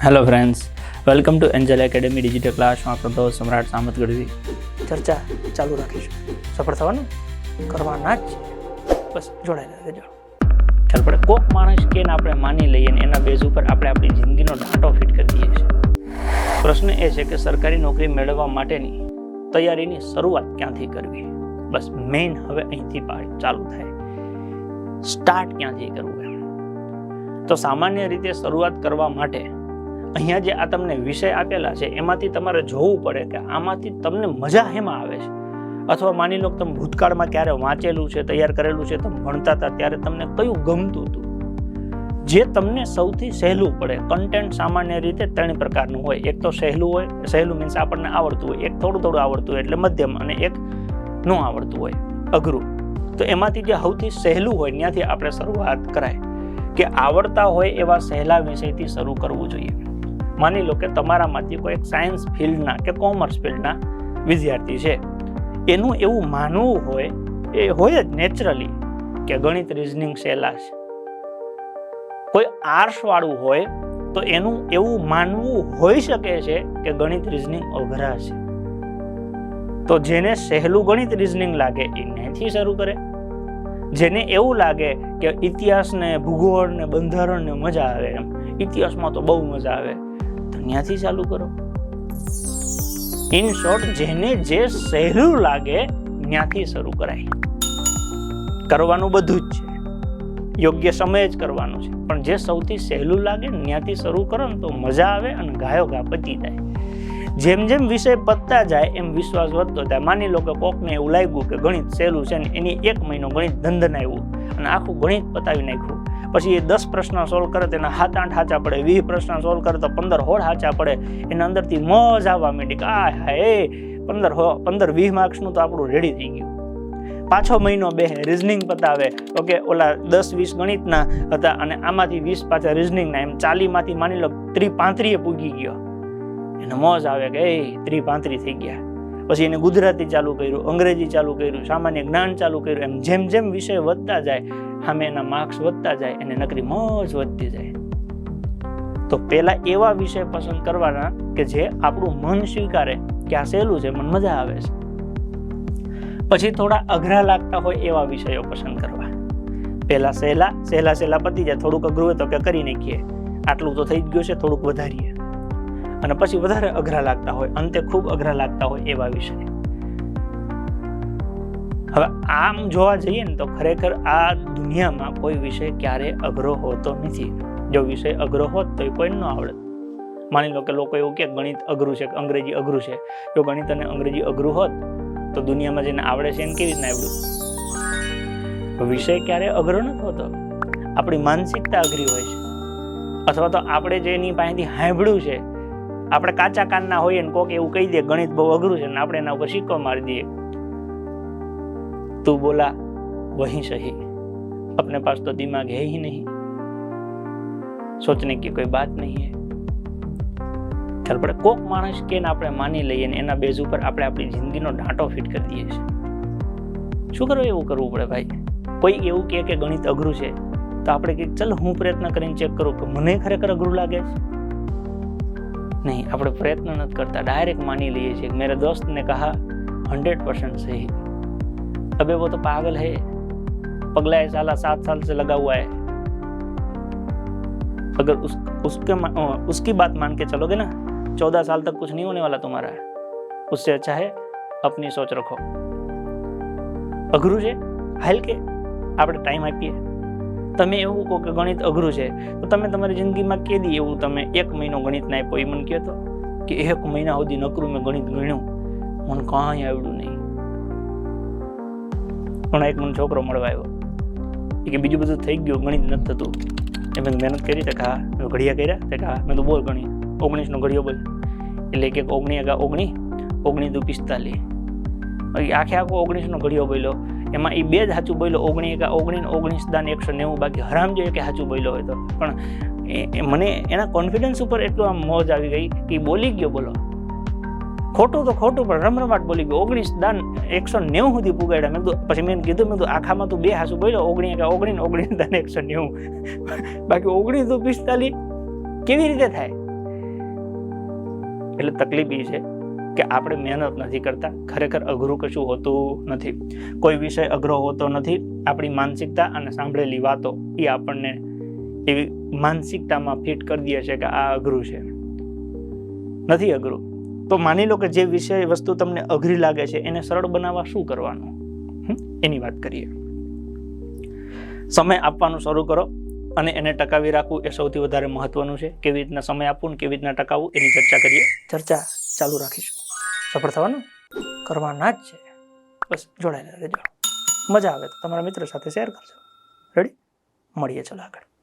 Hello friends welcome to Angel Academy digital ક્લાસમાં આપણો દોસ્ત સમ્રાટ સામત ગઢવી. ચર્ચા ચાલુ રાખીશું. સફળ થવાનું? કરવાના જ બસ જોડાયેલા રહેજો ચાલ પડે. કોક માણસ કે ને આપણે માની લઈએ ને એના બેઝ ઉપર આપણે આપણી જિંદગીનો ડાંટો ફિટ કરી દઈએ છીએ. પ્રશ્ન એ છે કે સરકારી નોકરી મેળવવા માટેની તૈયારીની શરૂઆત ક્યાંથી કરવી? બસ મેઇન હવે અહીંથી ચાલુ થાય. સ્ટાર્ટ ક્યાંથી કરવું તો સામાન્ય રીતે શરૂઆત કરવા માટે અહીંયા જે આ તમને વિષય આપેલા છે, એમાંથી તમારે જોવું પડે કે આમાંથી તમને મજા હેમાં આવે છે? અથવા માની લો કે તમે ભૂતકાળમાં ક્યારે વાંચેલું છે, તૈયાર કરેલું છે તમે ભણતા હતા ત્યારે તમને કયું ગમતું હતું? જે તમને સૌથી સહેલું પડે કન્ટેન્ટ સામાન્ય રીતે ત્રણ પ્રકારનું હોય. એક તો સહેલું હોય, સહેલું મીન્સ આપણને આવડતું હોય. એક થોડું થોડું આવડતું હોય એટલે મધ્યમ અને એક ન આવડતું હોય, અઘરું. તો એમાંથી જે સૌથી સહેલું હોય, ત્યાંથી આપણે શરૂઆત કરાય કે આવડતા હોય એવા સહેલા વિષયથી શરૂ કરવું જોઈએ. માની લો કે તમારામાંથી કોઈ એક સાયન્સ ફિલ્ડના કે કોમર્સ ફિલ્ડના વિદ્યાર્થી છે. એનું એવું માનવું હોય, એ હોય જ નેચરલી કે ગણિત રિઝનિંગ સહેલા છે કોઈ આર્ટ્સ વાળું હોય, તો એનું એવું માનવું હોઈ શકે છે કે ગણિત રિઝનિંગ અઘરા છે. તો જેને સહેલું ગણિત રિઝનિંગ લાગે, એ ત્યાંથી શરૂ કરે. જેને એવું લાગે કે ઇતિહાસ ને ભૂગોળ ને મજા આવે એમ, ઇતિહાસમાં તો બહુ મજા આવે. ત્યાંથી ચાલુ કરો. ઇન શોર્ટ જેને જે સહેલું લાગે ત્યાંથી શરૂ કરાય. કરવાનું બધું જ છે. યોગ્ય સમયે જ કરવાનું છે. પણ જે સૌથી સહેલું લાગે ત્યાંથી શરૂ કરો ને તો મજા આવે અને ગાયો ગા પતી જાય જેમ જેમ વિષય પતતા જાય એમ વિશ્વાસ વધતો જાય. માની લો કે કોકને એવું લાગ્યું કે ગણિત સહેલું છે ને એની એક મહિનો ગણિત ધંધન આવ્યું અને આખું ગણિત પતાવી નાખ્યું. પછી એ દસ પ્રશ્ન સોલ્વ કરે તેના હાથ આઠ હાચા પડે, વીસ પ્રશ્ન સોલ્વ કરે તો પંદર હોળ હાચા પડે. એના અંદરથી મોજ આવવા માંડી કે આ હા એ પંદર હો, પંદર વીસ માર્ક્સનું તો આપણું રેડી થઈ ગયું. પાછો મહિનો બે રિઝનિંગ પતાવે. ઓકે, ઓલા દસ વીસ ગણિતના હતા અને આમાંથી વીસ પાછા રિઝનિંગના એમ ચાલીમાંથી માની લો ત્રી પાંત્રીએ પૂગી ગયો. એને મોજ આવે કે એ ત્રી પાંત્રી થઈ ગયા. પછી એને ગુજરાતી ચાલુ કર્યું, અંગ્રેજી ચાલુ કર્યું, સામાન્ય જ્ઞાન ચાલુ કર્યું, એમ જેમ જેમ વિષય વધતા જાય, સામે એના માર્ક્સ વધતા જાય, એને નકરી મોજ વધતી જાય. તો પહેલા એવા વિષય પસંદ કરવાના કે જે આપણું મન સ્વીકારે કે આ સહેલું છે મને મજા આવે છે. પછી થોડા અઘરા લાગતા હોય એવા વિષયો પસંદ કરવા. પહેલા સહેલા સહેલા સહેલા પતી જાય, થોડુંક અઘરું હોય તો કે કરી નાખીએ. આટલું તો થઈ જ ગયું છે, થોડુંક વધારીએ. અને પછી વધારે અઘરા લાગતા હોય, અંતે ખૂબ અઘરા લાગતા હોય એવા વિષય. હવે આમ જોવા જઈએ ને તો ખરેખર આ દુનિયામાં કોઈ વિષય ક્યારે અઘરો હોતો નથી. જો વિષય અઘરો હોત તો એ કોઈને ન આવડત. માની લો કે લોકો એવું કે ગણિત અઘરું છે, અંગ્રેજી અઘરું છે. જો ગણિત અને અંગ્રેજી અઘરું હોત તો દુનિયામાં જેને આવડે છે એને કેવી રીતના આવડ્યું? વિષય ક્યારે અઘરો નથી હોતો? આપણી માનસિકતા અઘરી હોય છે. અથવા તો આપણે જે એની પાસેથી સાંભળ્યું છે આપણે કાચા કાનના હોઈએ ને કોક એવું કહી દે, ગણિત બહુ અઘરું છે ને આપણે એના ઉપર સિક્કો મારી દઈએ. તું બોલા, વહી સહી अपने पास तो दिमाग है ही नहीं સોચને કે કોઈ વાત નહીં હે. ચાલ પડે કોક માણસ કે ને આપણે માની લઈએ ને એના બેઝ ઉપર આપણે આપણી જિંદગીનો ઢાંટો ફિટ કરી દઈએ છીએ. શું કરો એવું કરવું પડે ભાઈ? કોઈ એવું કહે કે ગણિત અઘરું છે, તો આપણે કે, ચાલ, હું પ્રયત્ન કરીને ચેક કરું કે મને ખરેખર અઘરું લાગે છે? નહીં આપણે પ્રયત્ન નથી કરતા ડાયરેક્ટ માની લઈએ છીએ કે મેરે दोस्त ने कहा हंड्रेड परसेंट सही अबे वो तो पागल है पगला है साला सात साल से लगा हुआ है अगर उस उसके मा- अ, उसकी बात मान के चलोगे ना चौदह साल तक कुछ नहीं होने वाला तुम्हारा उससे अच्छा है अपनी सोच रखो અઘરું છે હાલ કે આપણે ટાઈમ આપીએ તમે એવું કહો કે ગણિત અઘરું છે, તો તમે તમારી જિંદગીમાં કેદી એવું તમે એક મહિનો ગણિત ના આપ્યો એ મને કહેતો કે એક મહિના સુધી નકરું મેં ગણિત ગણ્યું. મને કાંઈ આવડ્યું નહીં. પણ એક મને છોકરો મળવા આવ્યો. કે બીજું બધું થઈ ગયું, ગણિત નથી થતું. એ મેં મહેનત કરી તે હા, મેં ઘડિયા કર્યા તે હા, મેં તો બોલ ગણી ઓગણીસનો ઘડિયો બોલ. એટલે કે ઓગણી અગા ઓગણી ઓગણીસ દુ પિસ્તાલીસ. આખે આખો ઓગણીસનો ઘડિયો બોલ્યો. એમાં એ બે જ સાચું બોલ્યો, ઓગણી એકા ઓગણી ને ઓગણીસ દાન એકસો નેવું, બાકી હરામ જોઈએ કે સાચું બોલ્યો હોય તો. પણ મને એના કોન્ફિડન્સ ઉપર એટલું આમ મોજ આવી ગઈ કે બોલી ગયો, બોલો. ખોટું તો ખોટું, પણ રમરમાટ બોલી ગયો. ઓગણીસ દાન એકસો નેવું સુધી પુગાડ્યા. મેં કીધું, પછી મેં કીધું, મેં આખામાં તું બે હાસું બોલ્યો, ઓગણી એકા ઓગણીને ઓગણીસ દાન એકસો નેવું. બાકી ઓગણીસ તો પિસ્તાલીસ કેવી રીતે થાય? એટલે તકલીફ એ છે. કે આપણે મહેનત નથી કરતા, ખરેખર અઘરું કશું હોતું નથી. કોઈ વિષય અઘરો હોતો નથી, આપણી માનસિકતા અને સાંભળેલી વાતો એ આપણને એવી માનસિકતામાં ફિટ કરી દે છે કે આ અઘરું છે. નથી અઘરું. તો માની લો કે જે વિષય, વસ્તુ તમને અઘરી લાગે છે, એને સરળ બનાવવા શું કરવાનું? એની વાત કરીએ. સમય આપવાનું શરૂ કરો અને એને ટકાવી રાખવું એ સૌથી વધારે મહત્વનું છે. કેવી રીતના સમય આપવું કેવી રીતના ટકાવવું એની ચર્ચા કરીએ. ચર્ચા ચાલુ રાખીશું. સફળ થવાનું કરવાના જ છે. બસ જોડાયેલા રહેજો. મજા આવે તો તમારા મિત્ર સાથે શેર કરજો. રેડી મળીએ ચલો આગળ.